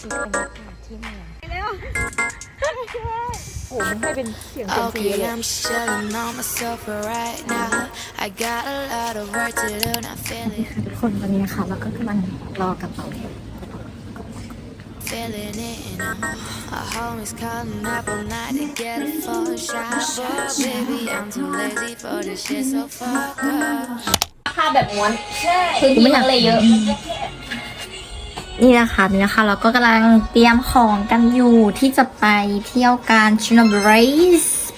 บรรยากาศที่เมืองโอ้โหมันให้เป็นเสียงเสียงสี Okay, เลย I'm chilling on myself right now. I got a lot of work to do, not feeling, ทุกคนตอนนี้นะคะเราก็กำลังรอกระเป๋า feeling it. You know. Our homies calling up all night to get a full shot, but baby, I'm too lazy for this shit, so fuck up. ผ้าแบบม้วนพื้นที่มันเลยเยอะ นี่นะคะนี่นะคะเราก็กำลังเตรียมของกันอยู่ที่จะไปเที่ยวการชินบุรี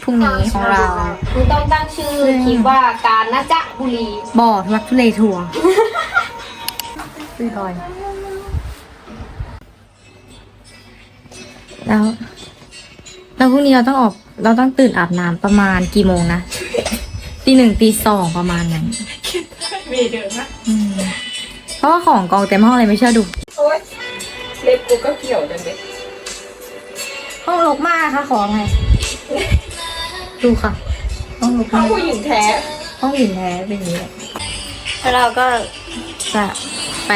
พรุ่งนี้ของเรา คุณต้องตั้งชื่อคลิปว่าการนะจ๊ะบุรีบ่อทุลักทุเลทัวร์คุยบอยแล้วแล้วพรุ่งนี้เราต้องออกเราต้องตื่นอาบน้ำประมาณกี่โมงนะตีหนึ่งตีสองประมาณนั้นอืมเพราะว่าของกองเต็มห้องเลยไม่เชื่อดูเล็บกูก็เกี่ยวกันเลยห้องรกมากค่ะขออภัยดูค่ะ ห้องรกมากผู้หญิงแท้ ห้องหญิงแท้เป็นอย่างนี้แหละแล้วเราก็จะไป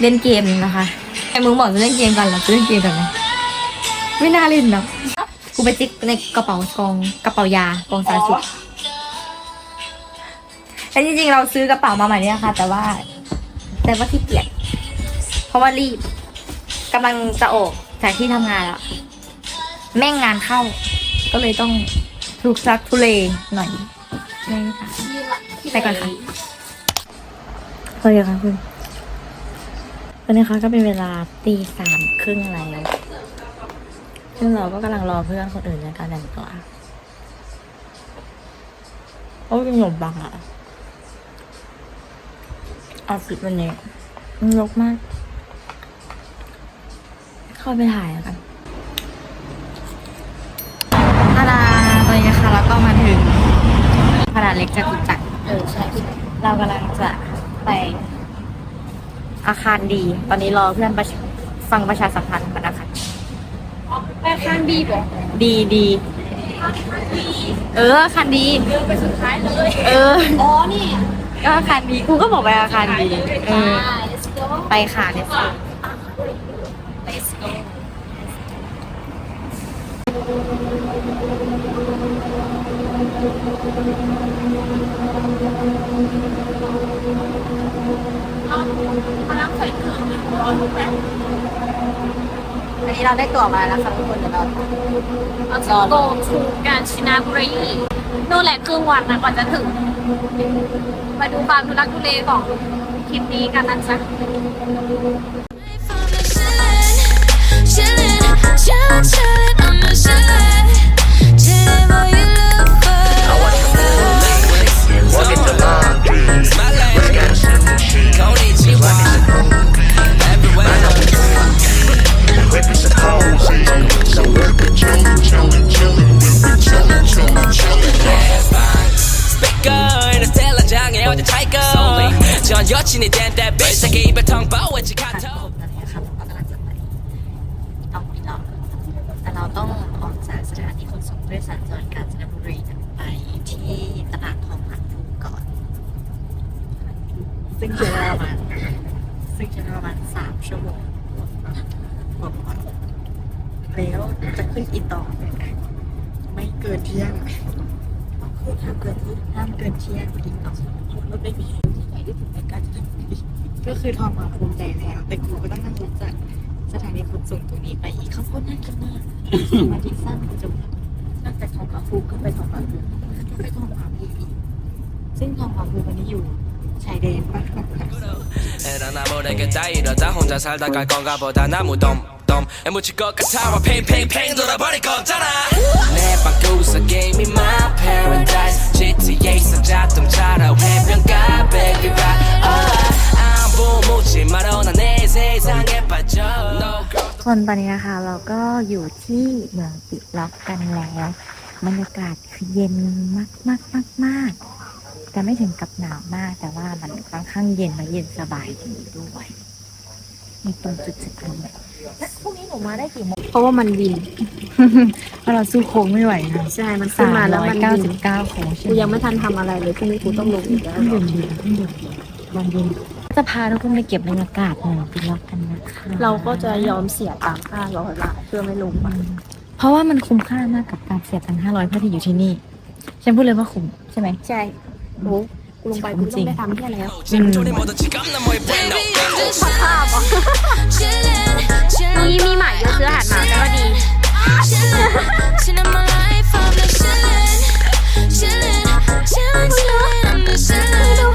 เล่นเกมนะคะไอ้มึงบอกจะเล่นเกมกันเหรอจะเล่นเกมกันไหมไม่น่าเล่นเนาะกูไปจิกในกระเป๋ากองกระเป๋ายากองสาธารณสุข แต่จริงๆ เราซื้อกระเป๋ามาใหม่เนี่ยค่ะ แต่ว่า แต่ว่าที่เกียจเพ ราะว่ารีบกำลังจะออกจากที่ทำงานแล้วแม่งงานเข้า ก็เลยต้องทุกซักทุเลหน่อยนี่ค่ะไปก่อนค่ะโอเคค่ะคุณตอนนี้คะก็เป็นเวลาตีสามครึ่งแล้วซึ่งเราก็กำลังรอเพื่อนคนอื่นในการแต่งตัวโอ้ยเป็นหนมบังอะออฟฟิศวันนี้มันรกมาก เข้าไปถ่ายแล้วกันพาดาตอนนี้นะคะเราก็มาถึงพาดาเล็กจตุจักรเออใช่เรากำลังจะไปอาคารดี ตอนนี้รอเพื่อนประชาฟังประชาสัมพันธ์กันนะคะแม่ข้างดีบอกดีดี เอออาคารดี เดินไปสุดท้ายเลย เออ อ๋อนี่ ก็อาคารดีกูก็บอกไปอาคารดี เออ let's go ไปค่ะเนส อันนี้เราได้ตั๋วมาแล้วค่ะทุกคนเดี๋ยวเราเราจะ go to กาญจนบุรีนู่นแหละครึ่งวันนะก่อนจะถึง มาดูความทุลักทุเลของคลิปนี้กันนะจ๊ะ Chillin', chillin', chillin', I'm a chillin', chillin' for you look for. Walk in the laundry. What's got a slim machine? Konnichiwa. Everywhere. I know the dream. Whip is a cozy. So we're chillin', chillin', chillin'. We're chillin', chillin', chillin'. speaker in the 텔라장에 어제 차이가 전 여친이 된데 비싸게 입에 텅 바워지 카톡 านีขนส่งด้วยสารจังหวัดกาญจนบุรีไปที่ตลาดทองหลักภูก่อน ซึ่งใช้เวลาประมาณซึ่งใช้เวลาประมาณสามชั่วโมงกว่าๆแล้วจะขึ้นอีต่อ ไม่เกินเที่ยงห้ามเกินที่ห้ามเกินเที่ยงอีต่อรถไม่มีที่ไหนที่ถึงในกาญจนบุรีก็คือทองมาภูมิใจแล้วแต่กูก็ต้องนั่งรถจากสถานีขนส่งตรงนี้ไปอีกข้าวโพดน่ากินมากสมาธิสั้นกูจะนอกจากทองมาภูมิก็ไปทองมาภูมิก็ไปทองมาภูมิอีกซึ่งทองมาภูมิวันนี้อยู่ชายแดนปะ 에라 나 모르게 다 이러다 혼자 살다 갈 건가 보다 나무 덤덤 묻힐 것 같아 와 팽팽팽 돌아버릴 거잖아 내방 구석에 me my paradise GTA 상자 tum차라 해변가 baby right oh, 안 보무지 말어 나내 세상에 빠져 no girl คนตอนนี้นะคะ เราก็อยู่ที่เมืองปิล็อกกันแล้ว บรรยากาศคือเย็นมากมากมากมากแต่ไม่ถึงกับหนาวมาก แต่ว่ามันค่อนข้างเย็นและเย็นสบายดีด้วยมีตรงจุดจุดนี้แล้วพรุ่งนี้หนูมาได้กี่โมงเพราะว่ามันวินเพราะเราสู้โค้งไม่ไหวนะใช่มันขึ้นสามมาแล้วร้อยมันเก้าวิสินบเก้าโค้งใช่กูไหมยังไม่ทันทำอะไรเลยพรุ่งนี้กูต้องลงอีกแล้วเครื่องดื่มดีเครื่องดื่มดีวันเย็นจะพาทุกคนไปเก็บบรรยากาศหนึ่งปีแล้วกันนะคะเราก็จะยอมเสียตังค่าร้อยบาทเพื่อไม่ลงไป เพราะว่ามันคุ้มค่ามากกับการเสียตังค์ห้าร้อยเพื่อที่อยู่ที่นี่ ฉันพูดเลยว่าคุ้มใช่ไหม ใช่โอ้ลงไปกูต้องได้ทำแค่แล้วผัดข้วตรงนี้มีหมาเยอะซื้ออาหารหมาก็ดี Chillin', chillin', chillin', I'm chillin'.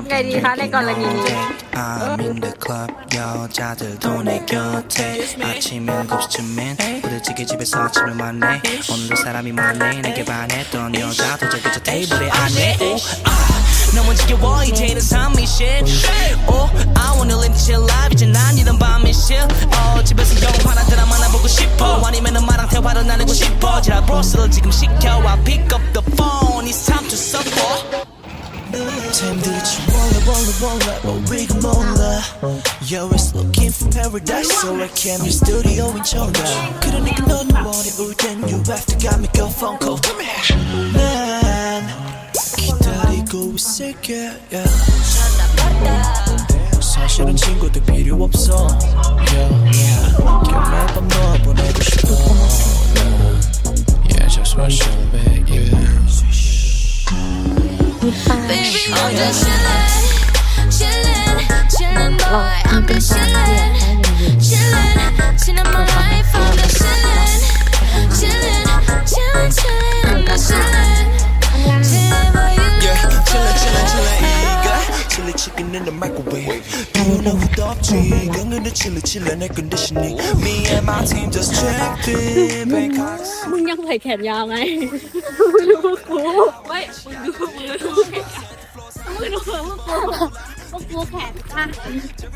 ำไงดีคะในกรณีนี้ I'm in the club 여자들 돈내 곁에 아침 7시쯤엔 부대찌개 집에서 아침을 만내 오늘도 사람이 많네 내게 반했던 여자도 저기 저 테이블에 안에 오, 아, 너무 지겨워 이제는 삶이 shit Oh I wanna live this shit life 이제 난 이런 밤이 shit 어 집에서 영화나 드라마나 보고 싶어 아니면은 마랑 대화를 나누고 싶어 지랄 브로스를 지금 시켜와 pick up Yo it's looking for paradise So I came to studio in Chonda 그러니까 너는 머리 울땐 You have to got me go phone call 난 기다리고 있을게 yeah. 사실은 친구들 필요 없어 yeah, yeah. 그냥 매번 너 보내고 싶어 yeah. Yeah just want you baby yeah. Baby, I'm just chillin', chillin', chillin', boy. chiller, chiller, air conditioning. Me and my team just checked in. มึงยังใส่แขนยาวไงมึงดูกูไม่มึงดูมึงดูแขนมึงดูมึงกูมึกูแขนขาง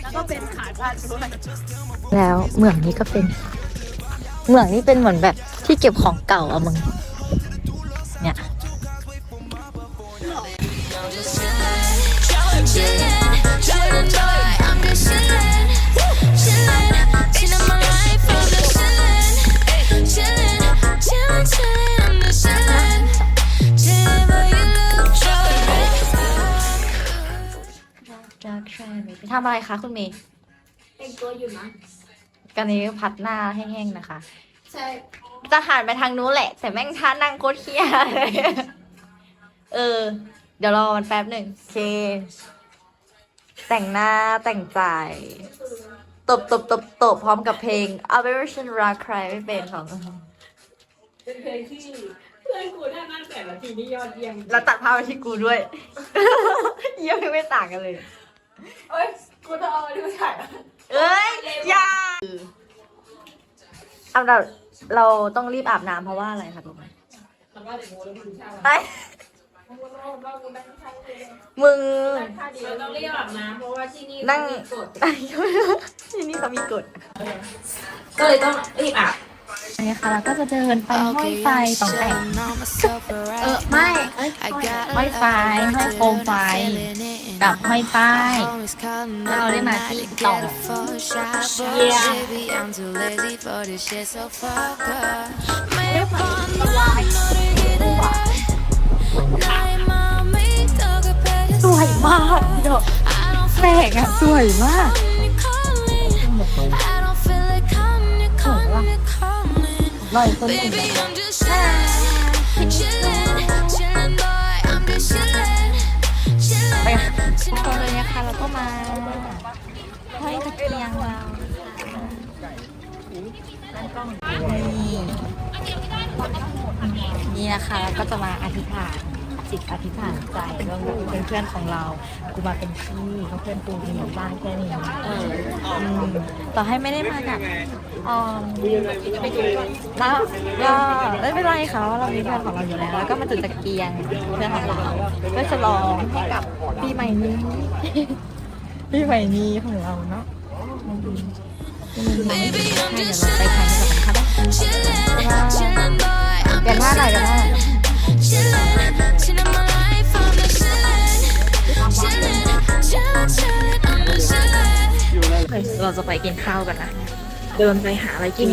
แล้วก็เป็นขาด้านด้วยแล้วเหมืองนี้ก็เป็น เหมืองนี้เป็นเหมือนแบบที่เก็บของเก่าอะมึง เนี่ย Yeah. ทำอะไรคะคุณเมย์แต่งตัวอยู่นะกันนี้พัดหน้าแห้งๆนะคะ ใช่จะหันไปทางนู้นแหละ แต่แม่งท่านั่งโคตรเฮียเลยเออ เดี๋ยวรอมันแป๊บหนึ่งโอเค แต่งหน้าแต่งใจ ตบตบตบตบพร้อมกับเพลง a v e r s i o n รักใครไม่เป็นของเป็นเพลงที่เพื่อนกูท่านั่งแต่ละทีนี่ยอดเยี่ยมแล้วตัดภาพไปที่กูด้วย เยี่ยมไม่ต่างกันเลย เอ้ย กูจะเอามาดูถ่ายเอ้ยอย่าเอาเราเราต้องรีบอาบน้ำเพราะว่าอะไรคะทุกคนแล้วก็เดี๋ยวโมแล้วกูดูช่างไอ้มึงก็รู้ว่ากูนั่งช่างเลยมึงค่าดีเราต้องรีบอาบน้ำเพราะว่าที่นี่นั่งมีกฎที่นี่เขามีกฎก็เลยต้องรีบอาบ อันนี้ค่ะเราก็จะเดินไปห้อยไฟต่องแต่ง Chillin' on myself, เออ alright. ไม่ I got ห้อยไฟห้อยโคมไฟกับห้อยป้ายเราได้มาที่ต่อ Yeah. Baby, I'm too lazy for this shit, so fuck her. ไม่พอน้อยน้อยกินได้นายมาไม่ต้องกับเพศสวยมากเดี๋ยวแปลกอะสวยมาก just chillin', chillin', chillin', boy. I'm just chillin', ไป chillin', ตอน chillin'. นี้นะคะเราก็มาห้อยตะเกียงเรานี่นี่นะคะเราก็จะมาอธิษฐาน จิตอธิษฐานใจว่าเป็นเพื่อนของเรา กูมาเป็นพี่เขาเพื่อนกูมีอยู่บ้านแค่นี้เอออืมต่อให้ไม่ได้มากับอ๋อแล้วก็ไม่เป็นไรค่ะว่าเรามีเพื่อนของเราอยู่แล้วแล้วก็มาจุดตะเกียงเพื่อนของเราเพื่อฉลองให้กับปีใหม่นี้ ปีใหม่นี้ของเราเนาะ Baby, I'm เดี๋ยว just เราไปทานกันก่อนนะคะ chillin', chillin', boy. I'm เปลี่ยนท่าหน่อยกันท่า เราจะไปกินข้าวกันนะ เดินไปหาอะไรกิน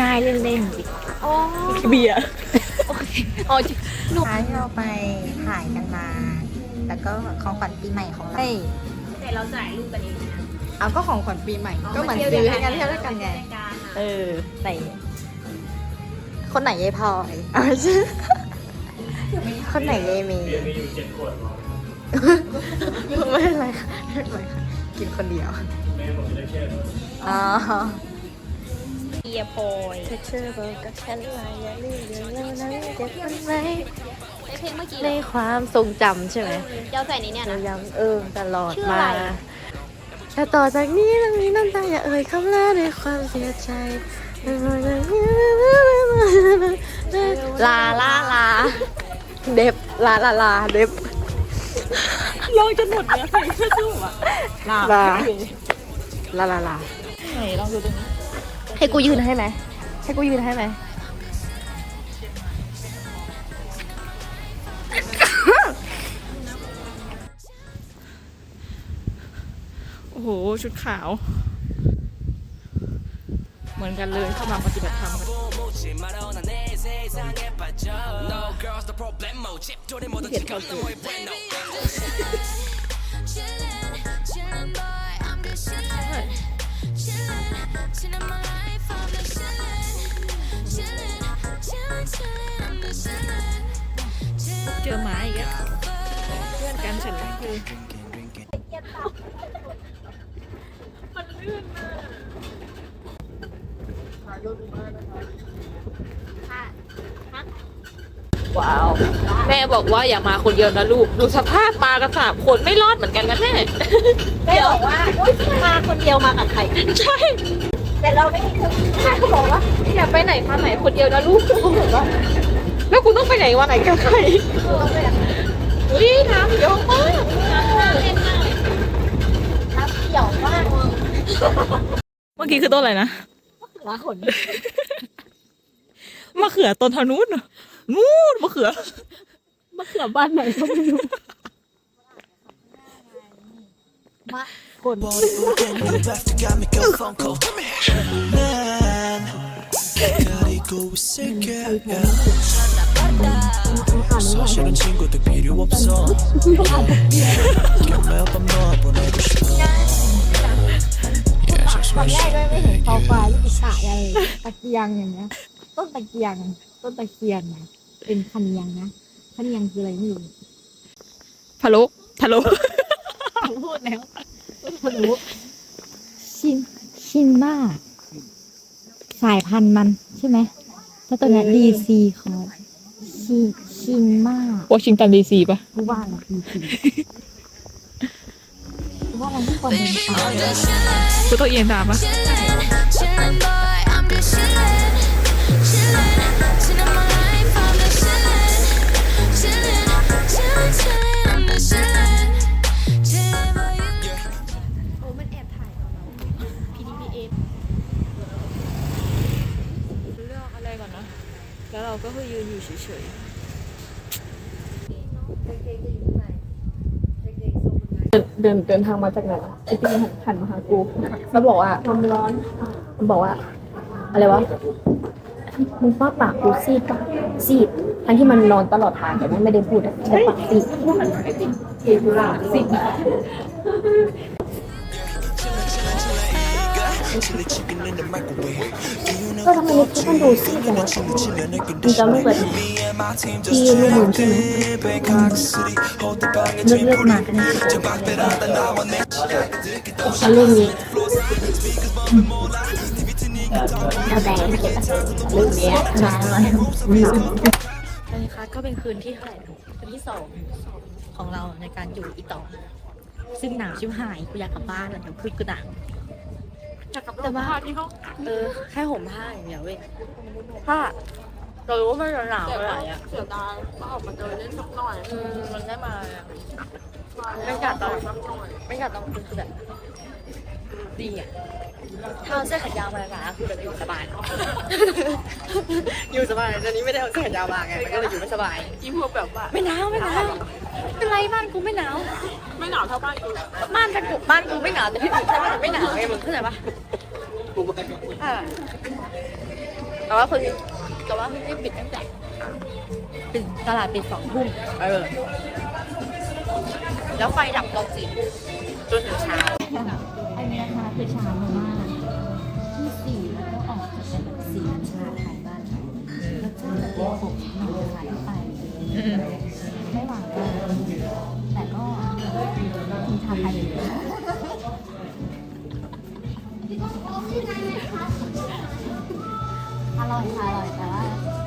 ง่ายๆ เล่นๆดีกว่าเบียร์อ๋อท้ายที่เราไปถ่ายกันมา แล้วก็ของขวัญปีใหม่ของเราแต่เราจ่ายรูปกันเองนะเอาก็ของขวัญปีใหม่ ก็เหมือนซื้อให้กันเที่ยวด้วยกันไง เออไหนคนไหนยายพลอยเอาไม่ใช่ คนไหนยายเมย์ไม่เป็นไรค่ะไม่เป็นไรค่ะกินคนเดียวอ๋อเอียโปยเธอเชื่อบอกกับฉันว่าอย่าลืมเรื่องเรานั้นเก็บมันไว้ไอเพลงเมื่อกี้ในความทรงจำใช่ไหมเจ้าใส่ในเนี่ยเรานะย้ำเออตลอดชื่อมาอะไรแต่ต่อจากนี้ต้องมีน้ำตาอย่าเอ่ยคำลาด้วยความเสียใจลาลาลา เด็บลาลาลาเด็บลองจนหมดเนื้อเพลงชื่อสู้อะลาลาลาลาลาไหนลองดูตรงนี้ให้กูยืนให้ไหมให้กูยืนให้ไหมโอ้โห ชุดขาว เหมือนกันเลยเข้ามาปฏิบัติธรรมกันเห็นเขาจเจอหมาอีกแล้วเพื่อนกันฉันแล้วคือมันลื่นมาก ว้าว แม่บอกว่าอย่ามาคนเดียวนะลูก ดูสภาพมากันสามคนไม่รอดเหมือนกันนะแม่แม่บอกว่าโอ๊ยมาคนเดียวมากับใครใช่ แต่เราไม่มีเครื่องแม่เขาบอกว่าอย่าไปไหนมาไหนคนเดียวนะลูกแล้วกูต้องไปไหนวันไหนกับใครอุ้ยน้ำเยอะมากน้ำเขียวมากเมื่อกี้คือต้นอะไรนะ หัวขน มะเขือต้นทางนู้นน่ะนู้นมะเขือ มะเขือบ้านไหนก็ไม่รู้มะขน Body again you have to got me go phone call 난 가리고 있을게 yeah. 사실은 친구들 필요 없어 그냥 매일 밤 너와 보내고 싶어 Yeah, just ตอน wish แรกไม่เห็นคอควายลูกอิสระอะไรตะเกียงอย่างเงี้ย ต้นตะเกียง ต้นตะเกียงนะเป็นพันยังนะพันยังคืออะไรไม่รู้พะโล้พะโล้พูดแล้วไม่รู้ชินชินมากสายพันธุ์มันใช่ไหมแล้วตัวเนี้ดีซีคอชินชินมากวอชิงตันดีซีปะกูว่าละดีซีกู ว่ามันที่ควรเดินต่อเลยกูต้องเอียงตามปะแล้วเราก็คือยืนอยู่เฉย เดินเดินทางมาจากไหนไอตีหันหันมาหากูแล้วบอกว่าความร้อนมันบอกว่า อะไรวะมึงฟาดปากกูซีดปะซีดทั้งที่มันนอนตลอดทางแต่มันไม่ได้พูดอะแต่ปากซีด chili chicken in the microwave ก็ทำไมนิกกี้มันดูซีดจังวะ chili chili 내겐มึงจะลูกแบบ Me and my team ที่ just ลูกมึงใช่ไหมเลือกเลือกมากันนะเอาลูกนี้เอาแดงเก็บลูกเนี้ยมาเลยนะคะก็เป็นคืนที่เท่าไหร่คืนที่สองของเราในการอยู่อีต่อซึ่งหนาวชิบหายกูอยากกลับบ้านแล้วเดี๋ยวพูดกูหนาว จากกับแต่ว่าที่ห้องเออแค่ห่มผ้าอย่างเดียวเว้ยผ้าเรารู้ว่ามันหนาวอะไรอะเสียดายก็ออกมาเดินเล่นสักหน่อยอืมมันได้มาไม่กัดตอนไม่กัดตอนคือแบบดีอะถ้าเอาเสื้อแขนยาวมาหนาๆคือแบบอยู่สบาย อยู่สบายตอนนี้ไม่ได้เอาเสื้อแขนยาวมาไงมันก็เลยอยู่ไม่สบาย อีพวกแบบว่าไม่หนาวไม่หนาวไม่ เป็นไรบ้านกูไม่หนาว ไม่หนาวเท่าบ้านกูบ้านกูบ้านกูไม่หนาวแต่ที่อื่นใช่ไหมไม่หนาวไงมึงเข้าใจปะอ่าแต่ว่าคนแต่ว่าคนที่ปิดตั้งแต่ปิดตลาดปิดสองทุ่มเออ แล้วไฟดับตอนสี่ทุ่มจนถึงเช้าอันนี้นะคะคือชาโนมาที่สีแล้วก็ออกจะเป็นแบบสีชาไทยบ้านเราแล้วชาจะเป็นผมหน่อยขายไปไม่ห วานมากแต่ก็กินชาไทยอยู่ดีอร่อยค่ะอร่อยแต่ว่า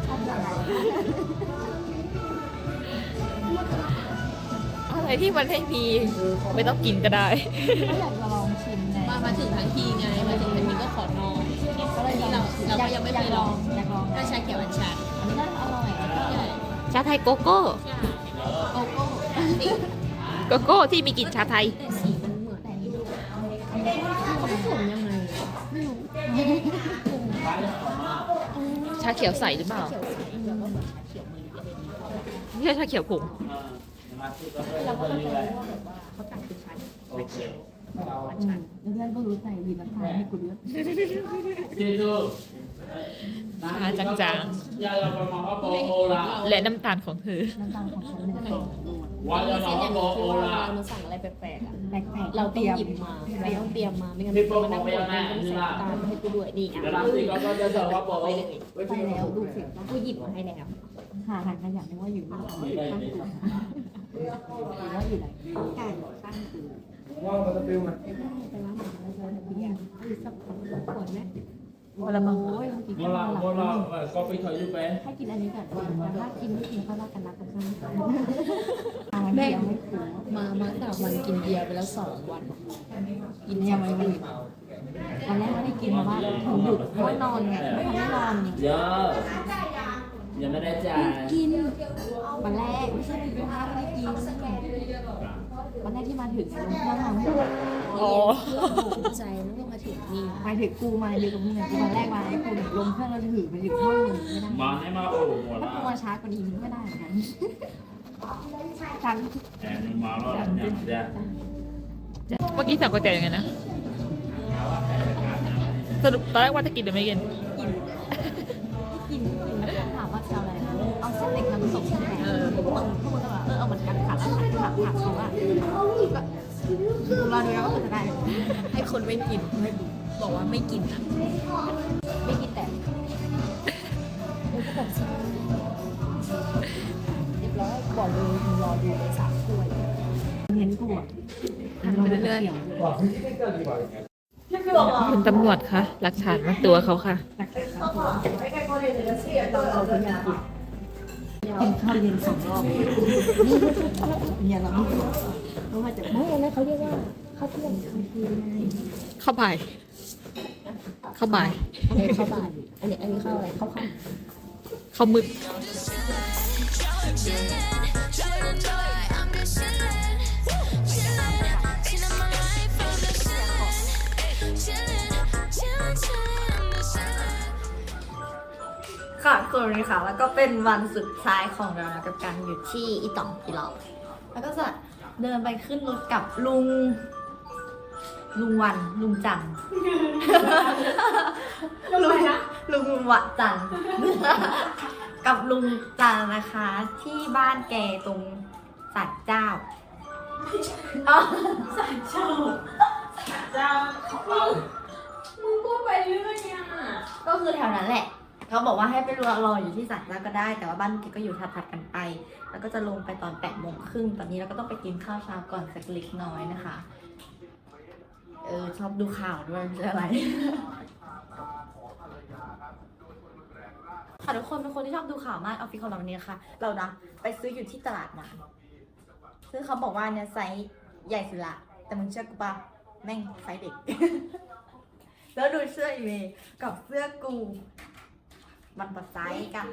ชอบอะไรอะไรที่มันให้มีไม่ต้องกินก็ได้ก็อยากจะลองชิมไงมามาถึงทั้งทีไงมาถึงทั้งทีก็ขอนอนก็เลยเราเราก็ยังไม่เคยลองอยากลองถ้าชาเขียวอันชันอันนี้น่าอร่อยชาไทยโกโก้โกโก้สี โกโก้ที่มีกลิ่นชาไทย แต่สีมันเหมือนแต่นี่ดูเขาผสมยังไงชาเขียวใสหรือเปล่าไม่ใช่ชาเขียวผงเพื่อนก็รู้ใจดีน้ำตาลให้กูด้วยชาจางๆ และน้ำตาลของเธอ น้ำตาลของฉันเนี่ย มีเซนอย่างนี้ที่ว่าเวลา เราสั่งอะไรแปลกๆอะแปลกๆเราต้องหยิบมาเราต้องเตรียมมาไม่งั้นมันมานั่งบนมันต้องใส่น้ำตาลให้กูด้วยนี่อะไปเลยไปแล้วดูสิกูหยิบมาให้แล้วหาทางขยันนึกว่าอยู่นี่อยู่ข้างตัวหรือว่าอยู่ไหนใช่ข้างตัวไปร้านอาหารแล้วเจอแบบนี้คือสักขวดไหม วันละมั้งโอ้ยกินข้าวหลังให้กินอันนี้ก่อนแต่ถ้ากินไม่กินก็รักกันรักกันข้างแม่ยังไม่คุ้มามาสามวันกินเบียร์ไปแล้วสองวัน กินยังไม่ตื่นตอนแรกไม่ได้กินเพราะว่าถึงหยุดเพราะว่านอนไงไม่ทันได้นอนเยอะยังไม่ได้จ่ายกินวันแรกไม่ใช่วันแรกไม่ได้กินวันแรกที่มาถึงลงเครื่องมาไม่อ๋อ ใจนึกว่ามาถึง นี่หมายถึงกูมาเดียวกับมึงไงกูวันแรกมาให้กูลงเครื่องเราถือไปถึงห้องมึงไม่ได้มาให้มาโอ้หมดถ้าละกูมาช้ากว่านี้มึงก็ได้เหมือนกันฉันแอนมึงมาแล้วเนี่ยเดี๋ยวเมื่อกี้สั่งก๋วยเตี๋ยวยังไงนะ สรุปตอนแรกว่าจะกินหรือไม่กิน กินกินแล้วถามว่าจะเอาอะไรเอาเส้นเล็กน้ำตกใช่ไหมเออพวกมึงพวกมึงก็แบบเออเอาเหมือนกันค่ะแล้วถามถามถามเขาว่าก็คือเราดูแล้วว่าจะได้ ให้คนไม่กิน บอกว่าไม่กินอะไม่กินแต่เรียบร้อยบอกเลยมึงรอดูเลยสามถ้วยเห็นกูอะทำไปเรื่อยเขียวคุณตำรวจคะหลักฐานมาตัวเขาค่ะกินข้าวเย็นสองรอบเนี่ยเราไม่กินเพราะว่าจะไม่แล้วเขาเรียกว่าข้าวเที่ยงข้าวเที่ยงไงเข้าบ่าย เข้าบ่ายอันนี้ข้าวบานอันนี้อันนี้ข้าวอะไรข้าวข้าวเข้ามืด Chillin', boy, I'm just chillin', chillin', chillin' my life, I'm just chillin', chillin', chillin', chillin', I'm just chillin'. ค่ะคุณนี้ค่ะ แล้วก็เป็นวันสุดท้ายของเรานะกับการอยู่ที่อีตองอีหลอกแล้วก็จะเดินไปขึ้นรถกับลุง ลุงวันลุงจันทร์ลุงลุงวะจันทร์กับลุงจันทร์นะคะ ที่บ้านแกตรงสัตเจ้าอ๋อสัตเจ้าสัตเจ้ามึงพูดไปเรื่อยอะก็คือแถวนั้นแหละ เขาบอกว่าให้ไปรอรออยู่ที่สัตว์แล้วก็ได้ แต่ว่าบ้านแกก็อยู่ถัดๆกันไป แล้วก็จะลงไปตอนแปดโมงครึ่งตอนนี้เราก็ต้องไปกินข้าวเช้าก่อนสักเล็กน้อยนะคะ เออชอบดูข่าวด้วยไม่ใช่อะไร ค่ะทุกคนเป็นคนที่ชอบดูข่าวมากออฟฟิศของเราวันนี้นะคะเรานะไปซื้ออยู่ที่ตลาดมาซึ่งเขาบอกว่าเนี่ยไซส์ใหญ่สุดละ แต่มึงเชื่อกูปะแม่งไซส์เด็ก แล้วดูเสื้ออีเมย์กับเสื้อกู มันปัดไซส์กัน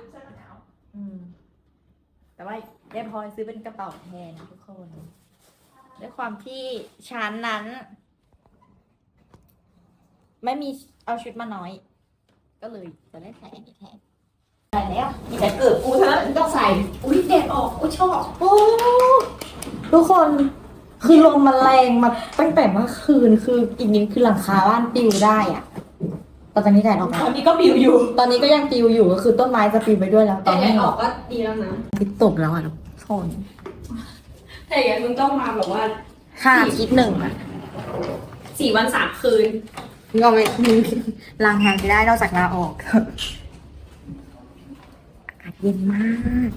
อืม แต่ว่ายายพลอยซื้อเป็นกระเป๋าแทนทุกคน ด้วยความที่ชั้นนั้น ไม่มีเอาชุดมาน้อย ก็เลยจะได้ใส่อันนี้แทนใส่แล้วมีแต่เกิดกูเท่านั้นต้องใส่ อุ้ยแดดออกอุ้ยชอบโอ้ทุกคนคือลมมันแรงมาตั้งแต่เมื่อคืนคืออีกนิดคือหลังคาบ้านปลิวได้อะตอนนี้แดดออกตแล้อวนนี้ก็ปิวอยู่ ตอนนี้ก็ยังปลิวอยู่ก็คือต้นไม้จะปลิวไปด้วยแล้ว ตอนนี้ออกก็ดีแล้วนะทิศตกแล้วอะทุกคนแต่อย่างมึงต้องมาแบบว่าห้าอาทิตย์หนึ่งอะสี่วันสามคืน มึงเอาไปมึงลางานไม่ได้นอกจากลาออกอากาศเย็นมาก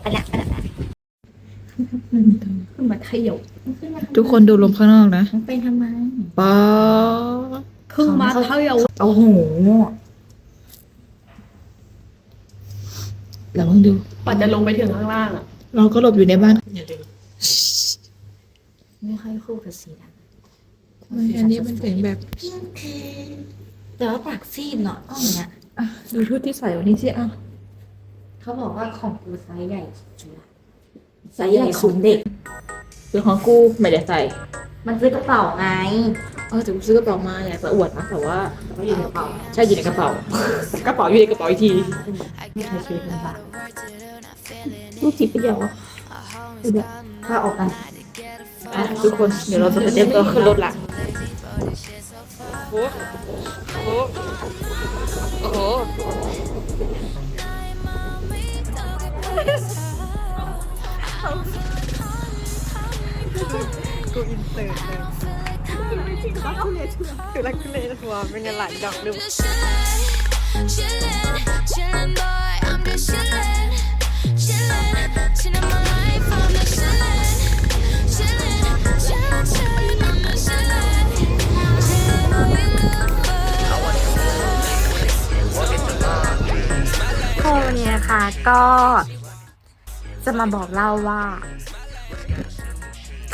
ไปละไปละไปละ ขึ้นมาเขย่าทุกคนดูลมข้างนอกนะมึงไปทำไมป๊าเพิ่งมาเขย่าโอ้โหแล้วมึงดูกว่าจะลงไปถึงข้างล่างอะเราก็หลบอยู่ในบ้านไม่ค่อยคู่กับสีดอันนี้มันเป็นแบบำแต่ว่าปากซีดเนาะอ้อมเนี่ยอะดูชุดที่ใส่วันนี้สิอะเขาบอกว่าของกูไซส์ใหญ่สุดละไซส์ใหญ่ของเด็ก คือของกูไม่ได้ใส่ มันซื้อกระเป๋าไง เออแต่กูซื้อกระเป๋ามาอยากจะอวดนะแต่ว่าไม่อยู่ในกระเป๋า ใช่อยู่ในกระเป๋า กระเป๋าอยู่ในกระเป๋าอีกทีไม่ใครชีวิตลำบากลูกจิบไปเดียวอะถ้าออกกันอะทุกคนเดี๋ยวเราจะไปเตรียมตัวขึ้นรถละโอ้โหโอ้โห กูอินเตอร์เลยคือรักทุเลทัวร์เป็นหลายดอกดู Chillin', chillin', chillin', boy. I'm just chillin', chillin', chillin' my life. I'm just chillin', chillin', chillin', chillin'. I'm just chillin', chillin' all you love. โควันนี้นะคะก็จะมาบอกเล่าว่า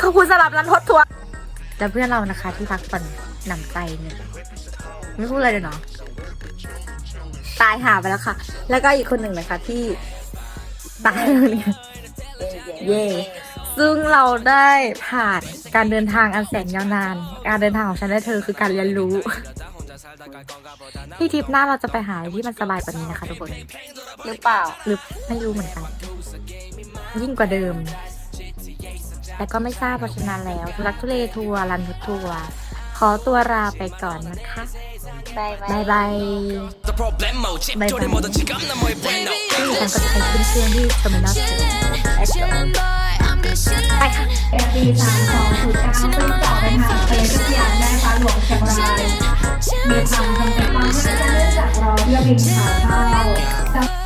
ขอบคุณสำหรับร้านทดทัวร์และเพื่อนเรานะคะที่พักผ่อนหนำใจเนี่ยไม่พูดอะไรเลยเนาะตายหาไปแล้วค่ะ แล้วก็อีกคนหนึ่งนะคะที่ตายเลยเนี่ยเย่ซึ่งเราได้ผ่านการเดินทางอันแสนยาวนาน การเดินทางของฉันและเธอคือการเรียนรู้ ที่ทริปหน้าเราจะไปหาอะไรที่มันสบายกว่านี้นะคะทุกคน หรือเปล่า หรือไม่รู้เหมือนกัน ยิ่งกว่าเดิม แต่ก็ไม่ทราบเพราะฉะนั้นแล้วทุลักทุเลทัวร์รันทุทัวร์ขอตัวลาไปก่อนนะคะบายบายบายบายฉันก็จะไปขึ้นเครื่องที่เทอร์มสนอลไปค่ะเอฟดีสามสองศูนย์เก้าซึ่งต่อไปทางเป็นทุกอย่างได้ฟ้าหลวงเชียงรายมีความจำเป็นต้องที่จะเลื่อนจากรอเพื่อบินขาเข้า